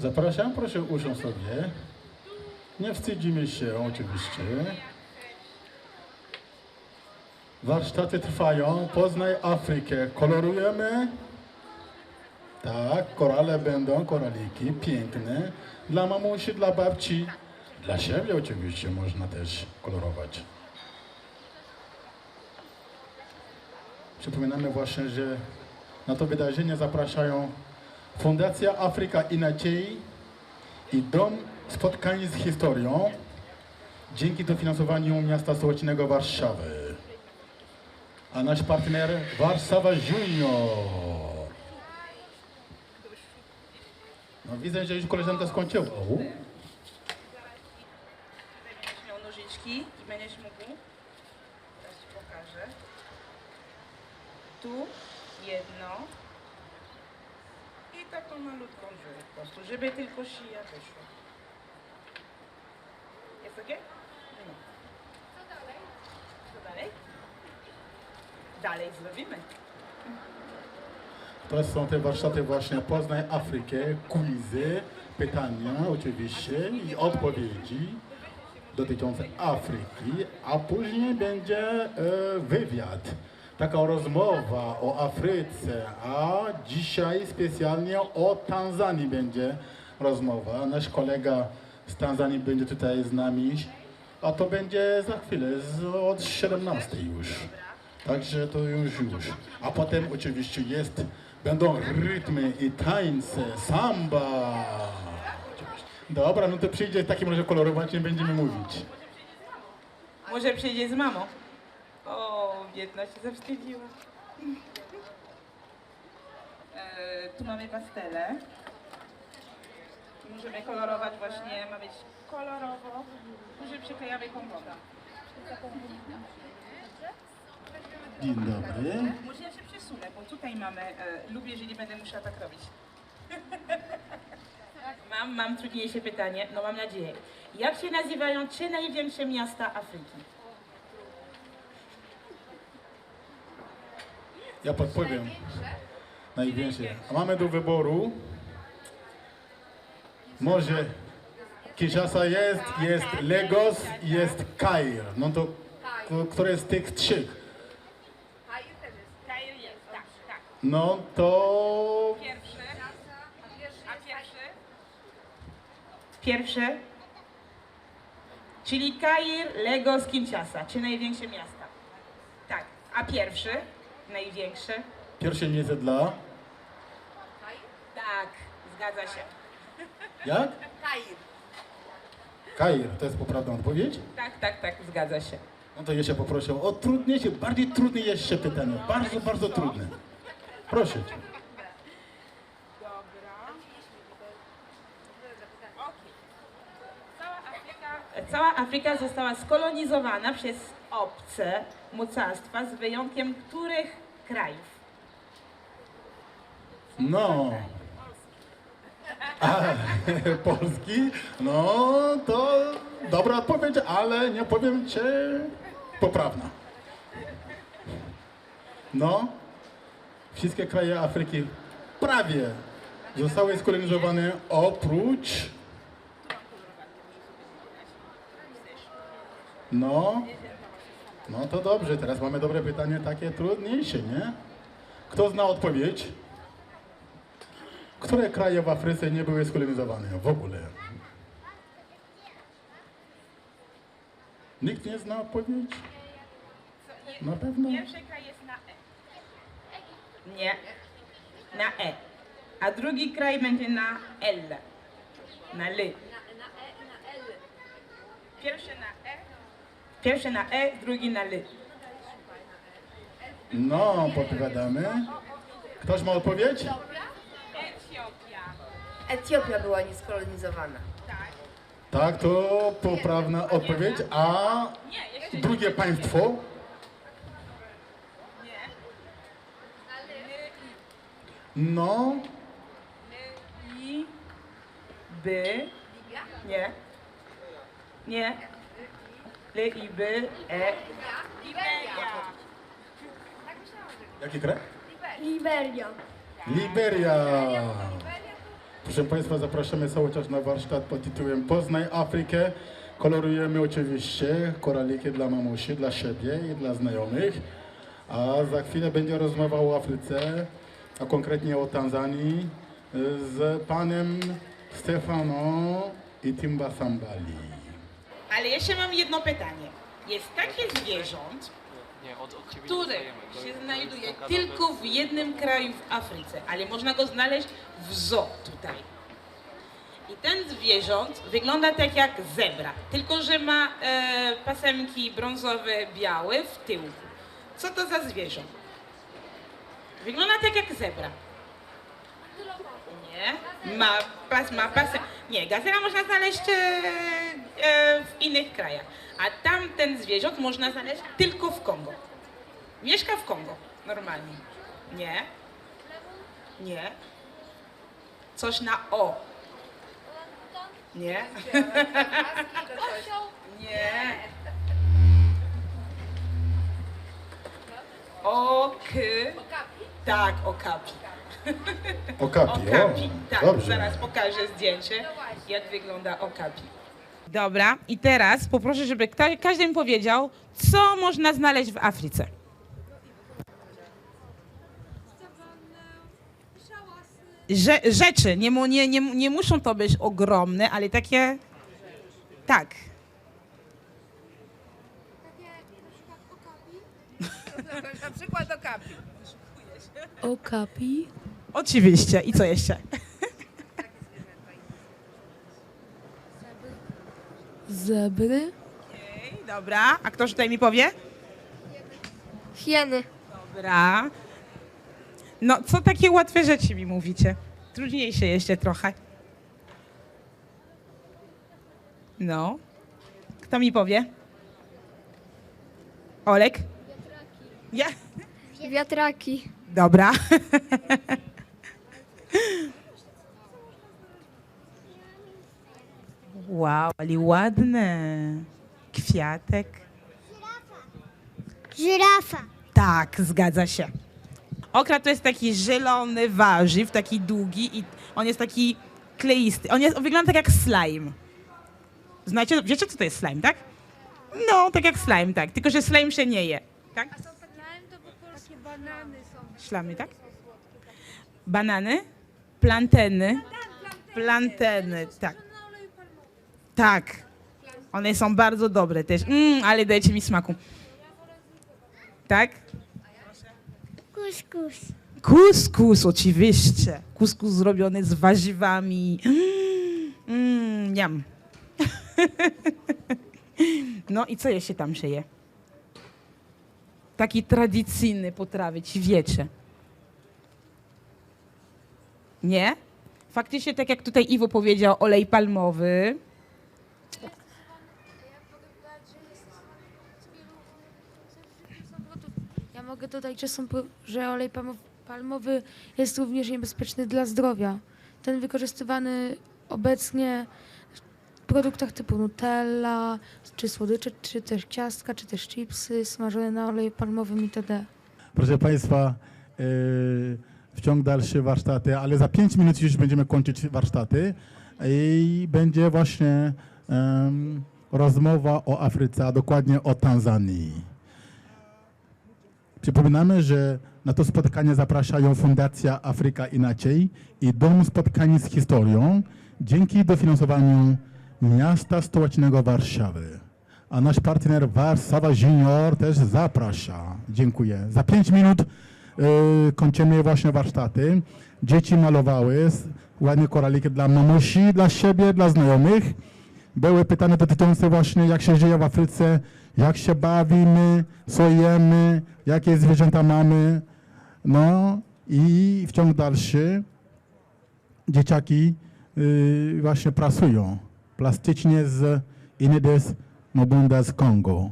Zapraszam, proszę usiąść sobie. Nie wstydzimy się oczywiście. Warsztaty trwają. Poznaj Afrykę. Kolorujemy. Tak, korale będą, koraliki, piękne. Dla mamusi, dla babci. Dla siebie oczywiście można też kolorować. Przypominamy właśnie, że na to wydarzenie zapraszają Fundacja Afryka i Nadziei i Dom Spotkań z Historią dzięki dofinansowaniu miasta stołecznego Warszawy. A nasz partner Warszawa Junior. No widzę, że już koleżanka skończyła. Będziesz miał nożyczki i będziesz mógł, teraz Ci pokażę, tu jedno taką malutką dziurę po prostu, żeby tylko szyja wyszła. Jest ok? No. Co dalej? Dalej zrobimy. To są te warsztaty właśnie Poznaj Afrykę, quizy, pytania oczywiście i odpowiedzi dotyczące Afryki, a później będzie e, wywiad, taka rozmowa o Afryce, a dzisiaj specjalnie o Tanzanii będzie rozmowa. Nasz kolega z Tanzanii będzie tutaj z nami, a to będzie za chwilę, od 17 już. Także to już już. A potem oczywiście jest, będą rytmy i tańce, samba. Dobra, no to przyjdzie w takim razie kolorować, nie będziemy mówić. Może przyjdzie z mamą? O, biedna się zawstydziła. E, tu mamy pastele. Możemy kolorować właśnie, ma być kolorowo. Może przyklejamy komposta. Dzień dobry. Może ja się przesunę, bo tutaj mamy, e, lubię, że nie będę musiała tak robić. mam, mam trudniejsze pytanie, no mam nadzieję. Jak się nazywają trzy największe miasta Afryki? Ja podpowiem. Największe. A mamy do wyboru. Może Kinshasa jest, jest Lagos, jest Kair. No to które z tych trzech? No to Pierwszy. A pierwszy? Pierwsze. Czyli Kair, Lagos, Kinshasa, czy największe miasta. Tak. A pierwszy? Największe? pierwsze miejsce dla... Tak, zgadza się. Jak? Kair. Kair, to jest poprawna odpowiedź? Tak, tak, tak, zgadza się. No to jeszcze poproszę o trudniejsze, bardziej trudne jeszcze pytanie. Bardzo, bardzo trudne. Proszę cię. Dobra. Okej. Cała Afryka, cała Afryka została skolonizowana przez obce mocarstwa z wyjątkiem których krajów? No. A, Polski? No to dobra odpowiedź, ale nie powiem cię poprawna. No, wszystkie kraje Afryki prawie zostały skolonizowane oprócz No, no to dobrze, teraz mamy dobre pytanie, takie trudniejsze, nie? Kto zna odpowiedź? Które kraje w Afryce nie były skolonizowane w ogóle? Nikt nie zna odpowiedzi? Na pewno. Pierwszy kraj jest na E. Nie. Na E. A drugi kraj będzie na L. Na L. E i na L. Pierwszy na E. Pierwszy na E, drugi na L. No, podpowiadamy. Ktoś ma odpowiedź? Etiopia. Etiopia była nieskolonizowana. Tak. Tak, to poprawna odpowiedź. A drugie państwo? nie. No, I. B. Nie. Nie. I B. E. Liberia. jaki kraj? Liberia. Liberia. Proszę Państwa, zapraszamy cały czas na warsztat pod tytułem Poznaj Afrykę. Kolorujemy oczywiście koraliki dla mamusi, dla siebie i dla znajomych. A za chwilę będzie rozmowa o Afryce, a konkretnie o Tanzanii z panem Stefano Itimba Sambali. Ale jeszcze mam jedno pytanie. Jest takie zwierząt, które się znajduje tylko w jednym kraju w Afryce, ale można go znaleźć w zoo tutaj. I ten zwierząt wygląda tak jak zebra, tylko że ma e, pasemki brązowe, białe w tyłku. Co to za zwierząt? Wygląda tak jak zebra. Nie, ma, pas, ma pasem. Nie, gazela można znaleźć e, e, w innych krajach, a tamten zwierząt można znaleźć tylko w Kongo. Mieszka w Kongo, normalnie. Nie. Nie. Coś na O. Nie. Nie. O, k. Tak, okapi. Okapi, Okapi. Tak, dobrze. zaraz pokażę zdjęcie, jak wygląda okapi. Dobra, i teraz poproszę, żeby kta- każdy mi powiedział, co można znaleźć w Afryce. Rze- rzeczy, nie, mu- nie, nie, nie muszą to być ogromne, ale takie. Tak. Na przykład okapi. Oczywiście. I co jeszcze? zebry, Okej, dobra. A ktoś tutaj mi powie? Hieny. Dobra. No, co takie łatwe rzeczy mi mówicie? Trudniejsze jeszcze trochę. No. Kto mi powie? Olek? Ja? Wiatraki. Dobra. Wow, ale ładne. Kwiatek. Żyrafa. Tak, zgadza się. Okra to jest taki zielony warzyw, taki długi i on jest taki kleisty. On, jest, on wygląda tak jak slime. Znacie, wiecie co to jest slime, tak? No, tak jak slime, tak. Tylko, że slime się nie je. Tak? Takie banany są. Szlamy, tak? Banany, planteny, planteny, tak. Tak. One są bardzo dobre też. Mm, ale dajcie mi smaku. Tak? Kuskus. Kuskus, oczywiście. Kuskus zrobiony z warzywami. Mm, miam. No i co jeszcze tam się je? Taki tradycyjny potrawy, ci wiecie. Nie? Faktycznie, tak jak tutaj Iwo powiedział, olej palmowy. Mogę dodać, że, są, że olej palmo- palmowy jest również niebezpieczny dla zdrowia. Ten wykorzystywany obecnie w produktach typu Nutella, czy słodycze, czy też ciastka, czy też chipsy smażone na oleju palmowym itd. Proszę Państwa, yy, w ciąg dalszy warsztaty, ale za 5 minut już będziemy kończyć warsztaty i będzie właśnie rozmowa o Afryce, a dokładnie o Tanzanii. Przypominamy, że na to spotkanie zapraszają Fundacja Afryka Inaczej i Dom Spotkań z Historią dzięki dofinansowaniu miasta stołecznego Warszawy. A nasz partner Warszawa Junior też zaprasza. Dziękuję. Za 5 minut y, kończymy właśnie warsztaty. Dzieci malowały ładne koraliki dla mamusi, dla siebie, dla znajomych. Były pytania dotyczące właśnie jak się żyje w Afryce, jak się bawimy, co jemy, jakie zwierzęta mamy. No i w ciągu dalszy dzieciaki y, właśnie pracują plastycznie z Inedes Mobunda z Kongo.